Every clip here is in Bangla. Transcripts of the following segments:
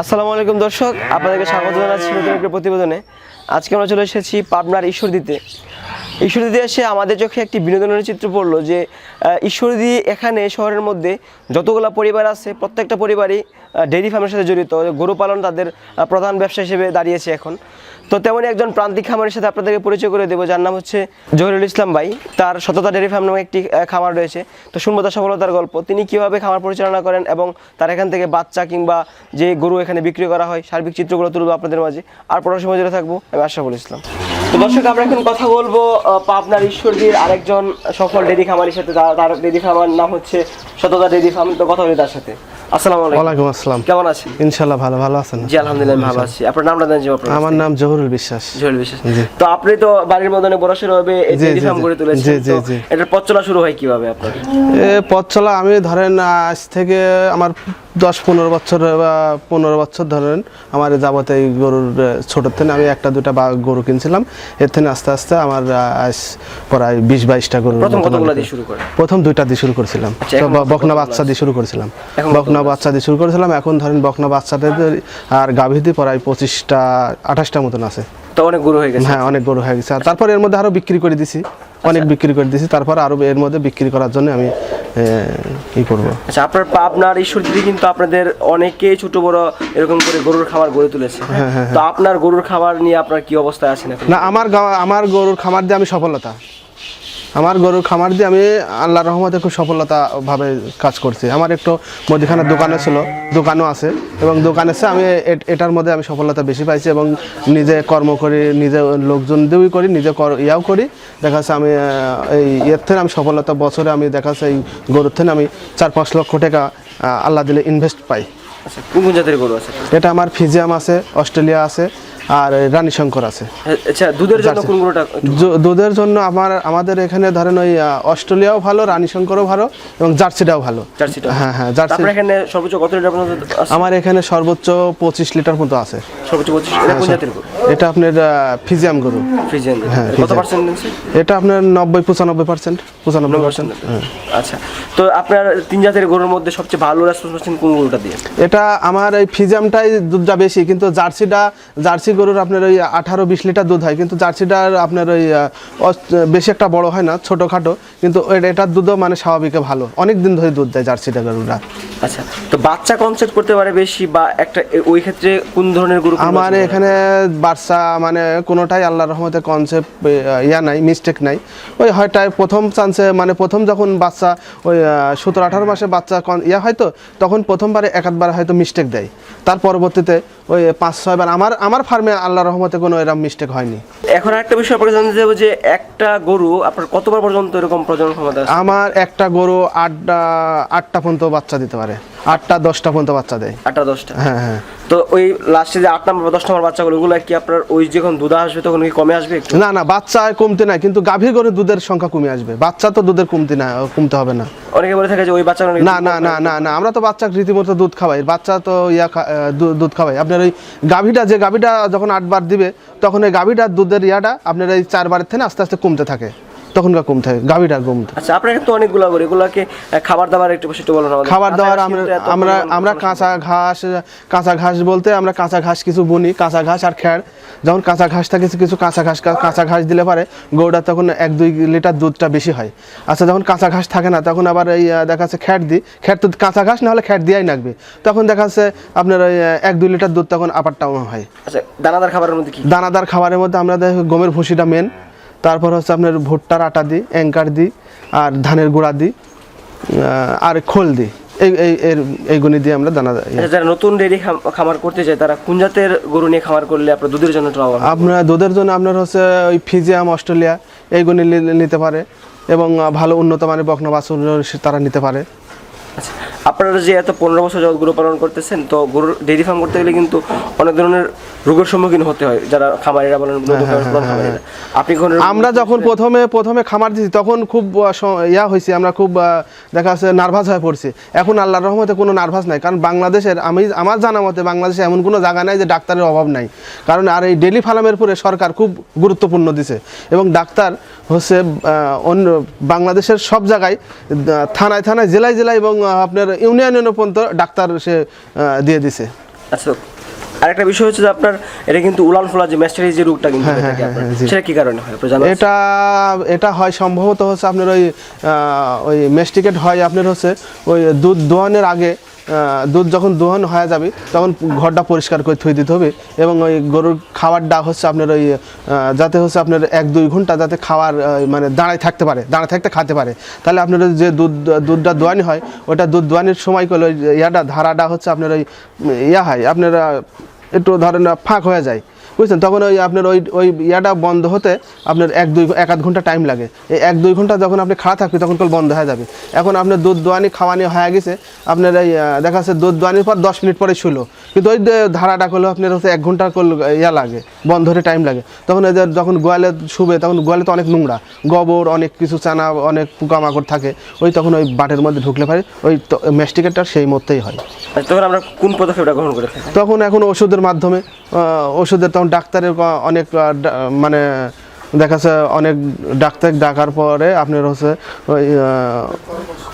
আসসালামু আলাইকুম দর্শক, আপনাদেরকে স্বাগত জানাচ্ছি নতুন একটা প্রতিবেদনে। আজকে আমরা চলে এসেছি পাবনার ঈশ্বরদীতে। ঈশ্বরদীতে এসে আমাদের চোখে একটি বিনোদনের চিত্র পড়ল যে ঈশ্বরদী এখানে শহরের মধ্যে যতগুলো পরিবার আছে, প্রত্যেকটা পরিবারই ডেইরি ফার্মের সাথে জড়িত, গরু পালন তাদের প্রধান ব্যবসা হিসেবে দাঁড়িয়েছে এখন। তো তেমনই একজন প্রান্তিক খামারের সাথে আপনাদেরকে পরিচয় করে দেবো, যার নাম হচ্ছে জহিরুল ইসলাম ভাই। তার সততা ডেয়ারি ফার্ম নামে একটি খামার রয়েছে। তো শুনব তার সফলতার গল্প। তিনি কীভাবে খামার পরিচালনা করেন এবং তার এখান থেকে বাচ্চা কিংবা যে গরু এখানে বিক্রি করা হয়, সার্বিক চিত্রগুলো তুলবো আপনাদের মাঝে। আর সময় জুড়ে থাকব, আমি আশরাফুল ইসলাম। তো দর্শক আমরা এখন কথা বলব পাবনার ঈশ্বরদীর আরেকজন সফল ডেরি খামারের সাথে। তার- ডেরি খামার নাম হচ্ছে সততা ডেরি ফার্ম তো কথা বলি তার সাথে। আসসালামু আলাইকুম। ওয়ালাইকুম আসসালাম। কেমন আছেন? ইনশাল্লাহ ভালো ভালো আছেন। জি আলহামদুলিল্লাহ ভালো আছি। আপনার নামটা জানেন যে আপনার আমার নাম জহুরুল বিশ্বাস। জহুরুল বিশ্বাস। তো আপনি তো বাড়ির মদনে বড়সড় ভাবে ফার্ম গড়ে তুলেছেন। জি। এটার পথ চলা শুরু হয় কীভাবে আপনার? পথ চলা আমি ধরেন আজ থেকে আমার দশ পনেরো বছর বা পনেরো বছর ধরেন আমার যাবতে এই গরুর ছোটোর থেকে আমি একটা দুটা বা গরু কিনছিলাম। এর থেকে আস্তে আস্তে আমার প্রায় বিশ বাইশটা গরু প্রথম দুইটা দিয়ে শুরু করেছিলাম। আচ্ছা, বকনা বাচ্চা দিয়ে শুরু করেছিলাম। এখন বকনা বাচ্চা দিয়ে শুরু করেছিলাম। এখন ধরেন বকনা বাচ্চাদের আর গাভী দিয়ে প্রায় পঁচিশটা আঠাশটা মতন আছে। তো অনেক গুরু হয়ে গেছে? হ্যাঁ অনেক গরু হয়ে গেছে। আর তারপর এর মধ্যে আরও বিক্রি করে দিছি। অনেক বিক্রি করে দিছি। তারপর আরও এর মধ্যে বিক্রি করার জন্য আমি ই করব? আচ্ছা আপনার পাবনার দিদি কিন্তু আপনাদের অনেকে ছোট বড় এরকম করে গরুর খামার গড়ে তুলেছে। হ্যাঁ, তো আপনার গরুর খাবার নিয়ে আপনার কি অবস্থায় আছেন না আমার আমার গরুর খামার দিয়ে আমি সফলতা। আমার গরুর খামার দিয়ে আমি আল্লাহর রহমতে খুব সফলতা ভাবে কাজ করছি। আমার একটু মুদিখানার দোকানে ছিল দোকানও আছে এবং দোকানে আছে আমি এ- এটার মধ্যে আমি সফলতা বেশি পাইছি এবং নিজে কর্ম করি নিজে লোকজন দিয়েও করি নিজে কর- ইয়াও করি। দেখা যাচ্ছে আমি এই ইয়ের থেকে আমি সফলতা বছরে আমি দেখা যাচ্ছে এই গরুর থেকে আমি চার পাঁচ লক্ষ টাকা আল্লাহ দিলে ইনভেস্ট পাই। আচ্ছা কোন জাতের গরু আছে? এটা আমার ফিজিয়াম আছে অস্ট্রেলিয়া আছে আর রানী শঙ্কর আছে। আচ্ছা দুধের জন্য। কোন গরুটা দুধের জন্য আমার আমাদের এখানে ধরেন ওই অস্ট্রেলিয়াও ভালো রানী শঙ্করও ভালো এবং জার্সিটাও ভালো। জার্সিটা হ্যাঁ হ্যাঁ জার্সি আপনার এখানে সর্বোচ্চ কত লিটার পর্যন্ত আছে? আমার এখানে সর্বোচ্চ পঁচিশ লিটার মতো আছে। সর্বোচ্চ পঁচিশ এটা কোন জাতের গরু? এটা আপনার ফিজিয়াম গরু। ফ্রিজিয়ান হ্যাঁ, কত পার্সেন্ট এটা আপনার নব্বই পঁচানব্বই পার্সেন্ট পঁচানব্বই পার্সেন্ট আচ্ছা তো আপনার তিন জাতের গরুর মধ্যে সবচেয়ে ভালো রেসপন্স পাচ্ছেন কোন গরুটা দিয়ে? এটা আমার এই ফিজিয়ামটাই দুধটা বেশি কিন্তু জার্সিটা জার্সি গরুর আপনার ওই আঠারো বিশ লিটার দুধ হয় কিন্তু জার্সিটার আপনার ওই বেশি একটা বড় হয় না ছোটোখাটো কিন্তু এটার দুধও মানে স্বাভাবিকে ভালো। অনেক দিন ধরে দুধ দেয় জার্সিটা গরুরা। আচ্ছা তো বাচ্চা কনসেপ্ট করতে পারে বেশি বা একটা ওই ক্ষেত্রে কোন ধরনের গরু আমার এখানে বাচ্চা মানে কোনোটাই আল্লাহ রহমতে কনসেপ্ট ইয়া নাই মিস্টেক নাই। ওই হয়টাই প্রথম চান্সে মানে প্রথম যখন বাচ্চা ওই সতেরো আঠারো মাসে বাচ্চা কন ইয়া হয়তো তখন প্রথমবারে এক আধবার হয়তো মিস্টেক দেয়। তার পরবর্তীতে ওই পাঁচ ছয়বার আমার আমার ফার্মে আল্লাহ রহমতে কোনো এরকম মিস্টেক হয়নি। এখন একটা বিষয় আপনাকে জানতে চাইব যে একটা গরু আপনার কতবার পর্যন্ত এরকম প্রজনন ক্ষমতা আছে? আমার একটা গরু আটটা আটটা পর্যন্ত বাচ্চা দিতে পারে। আটটা দশটা পর্যন্ত বাচ্চা দেয়। আটটা দশটা? হ্যাঁ হ্যাঁ। তো ওই লাস্টে যে আট নম্বর বা দশ নম্বর বাচ্চাগুলো ওগুলো কি আপনার ওই যখন দুধ আসবে তখন কি কমে আসবে না না বাচ্চা কমতে নাই কিন্তু গাভীর গরু দুধের সংখ্যা কমে আসবে। বাচ্চা তো দুধের কমতে না কমতে হবে না। অনেকে বলে থাকে যে ওই বাচ্চা না না না না না আমরা তো বাচ্চা রীতিমতো দুধ খাওয়াই বাচ্চা তো ইয়া দুধ খাওয়াই। আপনার ওই গাভীটা যে গাভীটা যখন আটবার দিবে তখন ওই গাভীটার দুধের ইয়াটা আপনার এই চারবারের থেকে আস্তে আস্তে কমতে থাকে। তখনকার কমতে থাকে গাভীটার কমতে আচ্ছা আপনার তো অনেকগুলো গরু এগুলোকে খাবার দাবার একটু একটু বলুন আমাদের। খাবার দাবার আমরা আমরা আমরা কাঁচা ঘাস কাঁচা ঘাস বলতে আমরা কাঁচা ঘাস কিছু বুনি কাঁচা ঘাস আর খ্যাড় যখন কাঁচা ঘাস থাকে কিছু কিছু কাঁচা ঘাস কাঁচা ঘাস দিলে পারে গরুটা তখন এক দুই লিটার দুধটা বেশি হয়। আচ্ছা যখন কাঁচা ঘাস থাকে না তখন আবার এই দেখা যাচ্ছে খ্যাট দিই। খ্যাট তো কাঁচা ঘাস না হলে খ্যাট দিয়াই লাগবে। তখন দেখা যাচ্ছে আপনার ওই এক দুই লিটার দুধ তখন আপারটাও হয়। আচ্ছা দানাদার খাবারের মধ্যে কি? দানাদার খাবারের মধ্যে আমরা গমের ভুসিটা মেন তারপর হচ্ছে আপনার ভুট্টার আটা দিই অ্যাঙ্কার দিই আর ধানের গুঁড়া দিই আর খোল দিই। এই এই এর এইগুলি দিয়ে আমরা দানা আচ্ছা যারা নতুন ডেইরি খামার করতে চায় তারা কোন জাতের গরু নিয়ে খামার করলে আপনার দুধের জন্য? আপনার দুধের জন্য আপনার হচ্ছে ওই ফিজিয়াম অস্ট্রেলিয়া এইগুলি নিতে পারে এবং ভালো উন্নত মানের বকনা বাছুর তারা নিতে পারে। আচ্ছা আপনারা যে এত পনেরো বছর যাবত গরু পালন করতেছেন তো গরুর ডেইরি ফার্ম করতে গেলে কিন্তু অনেক ধরনের রোগের সম্মুখীন হতে হয় যারা খামারিরা বলেন খামারিরা আপনি আমরা যখন প্রথমে প্রথমে খামার দিছি তখন খুব ইয়া হয়েছি আমরা খুব দেখা যাচ্ছে নার্ভাস হয়ে পড়ছি। এখন আল্লাহর রহমতে কোনো নার্ভাস নাই কারণ বাংলাদেশের আমি আমার জানা মতে বাংলাদেশে এমন কোনো জায়গা নাই যে ডাক্তারের অভাব নাই। কারণ আর এই ডেলি ফার্মের পরে সরকার খুব গুরুত্বপূর্ণ দিছে। এবং ডাক্তার হচ্ছে অন্য বাংলাদেশের সব জায়গায় থানায় থানায় জেলায় জেলায় এবং আপনার ইউনিয়ন ইউনিয়ন পর্যন্ত ডাক্তার সে দিয়ে দিছে। আচ্ছা আরেকটা বিষয় হচ্ছে যে আপনার এটা কিন্তু উলান ফোলা যে ম্যাস্টারাইজ যে রোগটা কিন্তু হ্যাঁ, হয়ে থাকে হ্যাঁ, আপনার। হ্যাঁ, সেটা কি কারণে হয় আপনার জানা আছে? এটা এটা হয় সম্ভবত হচ্ছে আপনার ওই আহ, ওই মেস্টিকেট হয় আপনার হচ্ছে ওই দুধ দোহানের আগে আহ, দুধ যখন দোহন হয়ে যাবে তখন ঘরটা পরিষ্কার করে থুই দিতে হবে এবং ওই গরুর খাবারটা হচ্ছে আপনার ওই আহ, যাতে হচ্ছে আপনার এক দুই ঘণ্টা যাতে খাওয়ার আহ, মানে দাঁড়ায় থাকতে পারে দাঁড়ায় থাকতে খেতে পারে তাহলে আপনার ওই যে দুধ দুধটা দোয়ানি হয় ওটা দুধ দোয়ানির সময় করলে ওই ইয়াটা ধারাটা হচ্ছে আপনার ওই ইয়া হয় আপনার আহ, একটু ধরেন ফাঁক হয়ে যায়। বুঝছেন? তখন ওই আপনার ওই ওই ইয়াটা বন্ধ হতে আপনার এক দুই এক আধ ঘণ্টা টাইম লাগে। এই এক দুই ঘণ্টা যখন আপনি খাওয়া থাকবে তখন কল বন্ধ হয়ে যাবে। এখন আপনার দুধ দোয়ানি খাওয়ানি হয়ে গেছে আপনার এই দেখা যাচ্ছে দুধ দোয়ানির পর দশ মিনিট পরে শুলো কিন্তু ওই ধারাটা করলে আপনার হচ্ছে এক ঘণ্টা করলে ইয়া লাগে বন্ধ হতে টাইম লাগে। তখন এই যখন গোয়ালে শুবে তখন গোয়ালে তো অনেক নোংরা গোবর অনেক কিছু চানা অনেক পোকামাকড় থাকে ওই তখন ওই বাটের মধ্যে ঢুকলে পারে ওই মেস্টিকেটটা সেই মধ্যেই হয়। তখন আমরা কোন পদক্ষেপটা গ্রহণ করে তখন এখন ওষুধের মাধ্যমে ওষুধের তখন ডাক্তারের অনেক মানে দেখাচ্ছে অনেক ডাক্তার ডাকার পরে আপনার হচ্ছে ওই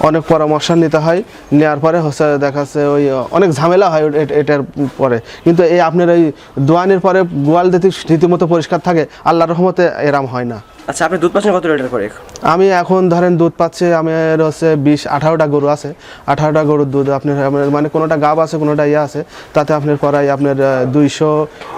অনেক পরামর্শ নিতে হয়। নেওয়ার পরে হচ্ছে দেখাচ্ছে ওই, অনেক ঝামেলা হয় এটার পরে। কিন্তু এই আপনার ওই দোয়ানের পরে গোয়াল যদি রীতিমতো পরিষ্কার থাকে আল্লাহ রহমতে এরাম হয় না। আচ্ছা আপনি দুধ পাচ্ছেন কত লিটার করে? আমি এখন ধরেন দুধ পাচ্ছে আমার হচ্ছে বিশ আঠারোটা গরু আছে। আঠারোটা গরুর দুধ আপনার মানে কোনোটা গাব আছে কোনোটা ইয়ে আছে তাতে আপনার পরাই আপনার দুইশো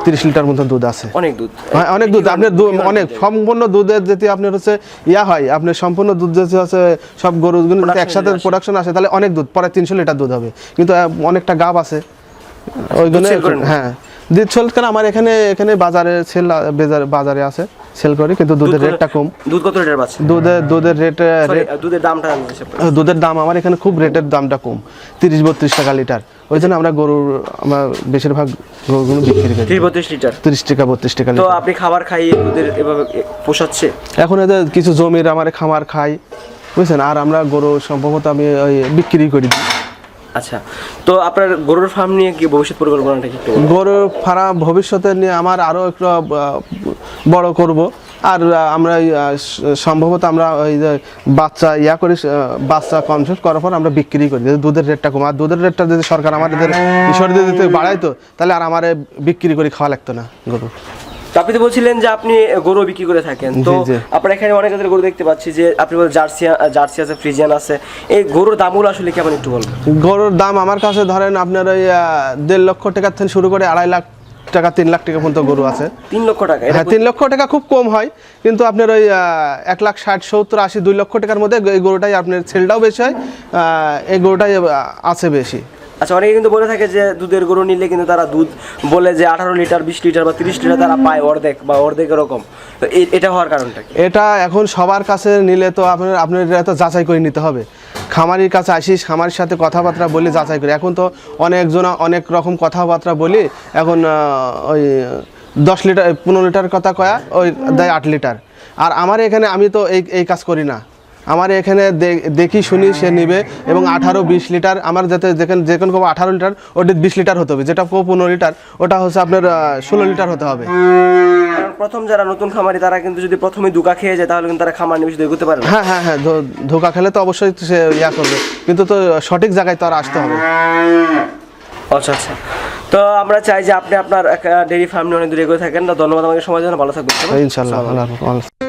তিরিশ লিটার মতো দুধ আছে। অনেক দুধ। হ্যাঁ অনেক দুধ আপনার অনেক সম্পূর্ণ দুধের যদি আপনার হচ্ছে ইয়া হয় আপনার সম্পূর্ণ দুধ যদি হচ্ছে সব গরুগুলো একসাথে প্রোডাকশন আসে। তাহলে অনেক দুধ পরে তিনশো লিটার দুধ হবে। কিন্তু অনেকটা গাব আছে। ওইগুলো sell হ্যাঁ। দুধ সেল আমার এখানে এখানে বাজারে সেল বাজারে আছে সেল করি কিন্তু দুধের রেটটা কম। দুধ কত লিটার পাচ্ছেন দুধের দুধের রেট দুধের দামটা। দুধের দাম আমার এখানে খুব রেটের দামটা কম। তিরিশ বত্রিশ টাকা লিটার। ওই জন্য আমরা গরুর আমরা বেশিরভাগ গরুগুলো বিক্রি করি। ত্রিশ বত্রিশ লিটার? তিরিশ টাকা বত্রিশ টাকা তো আপনি খাবার খাইয়ে দুধের এভাবে পোষাচ্ছে? এখন এদের কিছু জমির আমার খামার খাই বুঝছেন? আর আমরা গরু সম্ভবত আমি ওই বিক্রি করি দিই। আচ্ছা তো আপনার গরুর ফার্ম নিয়ে কি ভবিষ্যৎ পরিকল্পনাটা কি গরুর ফার্ম ভবিষ্যতে নিয়ে আমার আরও একটু বড় করব। আর আমরা সম্ভবত আমরা ওই যে বাচ্চা ইয়া করি বাচ্চা কনসেপ্ট করার পর আমরা বিক্রি করি। যদি দুধের রেটটা কম, আর দুধের রেটটা যদি সরকার আমাদের ঈশ্বর দিতে বাড়াইতো, তাহলে আর আমার বিক্রি করে খাওয়া লাগতো না গরু। তো আপনি তো বলছিলেন যে আপনি গরু বিক্রি করে থাকেন। তো। আপনার এখানে অনেক জাতের গরু দেখতে পাচ্ছি যে আপনি বলেন জার্সি জার্সি আছে ফ্রিজিয়ান আছে। এই গরুর দামগুলো আসলে কেমন একটু বলবেন? গরুর দাম আমার কাছে ধরেন আপনার ওই দেড় লক্ষ টাকার থেকে শুরু করে আড়াই লাখ টাকা তিন লাখ টাকা পর্যন্ত গরু আছে। তিন লক্ষ টাকা হ্যাঁ তিন লক্ষ টাকা খুব কম হয় কিন্তু আপনার ওই এক লাখ ষাট সত্তর আশি দুই লক্ষ টাকার মধ্যে এই গরুটাই আপনার সেলটাও বেশি হয় এই গরুটাই আছে বেশি। আচ্ছা অনেকে কিন্তু বলে থাকে যে দুধের গরু নিলে কিন্তু তারা দুধ বলে যে আঠারো লিটার, বিশ লিটার বা তিরিশ লিটার তারা পায় অর্ধেক বা অর্ধেক এরকম। তো এটা হওয়ার কারণটা এটা এখন সবার কাছে নিলে তো আপনার আপনার এটা তো যাচাই করে নিতে হবে। খামারির কাছে আসিস, খামারির সাথে কথাবার্তা বলে, যাচাই করি। এখন তো অনেকজন অনেক রকম কথাবার্তা বলি, এখন ওই দশ লিটার, পনেরো লিটার কথা কয়া, ওই দেয় আট লিটার। আর আমার এখানে আমি তো এই এই কাজ করি না। আমার এখানে দেখি শুনি সে নিবে এবং আঠারো বিশ লিটার আমার যাতে যেখানে কোনো কব আঠারো লিটার ওটা বিশ লিটার হতে হবে। যেটা কো পনেরো লিটার ওটা হচ্ছে আপনার ষোলো লিটার হতে হবে। প্রথম যারা নতুন খামারি তারা কিন্তু যদি প্রথমে দুকা খেয়ে যায় তাহলে কিন্তু তারা খামার নিয়ে এগোতে পারে হ্যাঁ হ্যাঁ হ্যাঁ ধোকা খেলে তো অবশ্যই সে ইয়া করবে। কিন্তু তো সঠিক জায়গায় তো আর আসতে হবে। আচ্ছা আচ্ছা। তো আমরা চাই যে আপনি আপনার ডেয়ারি ফার্ম নিয়ে অনেক দূরে এগিয়ে থাকেন। ধন্যবাদ আমাকে সময় জন্য। ভালো থাকবেন ইনশাল্লাহ আল্লাহ হাফেজ।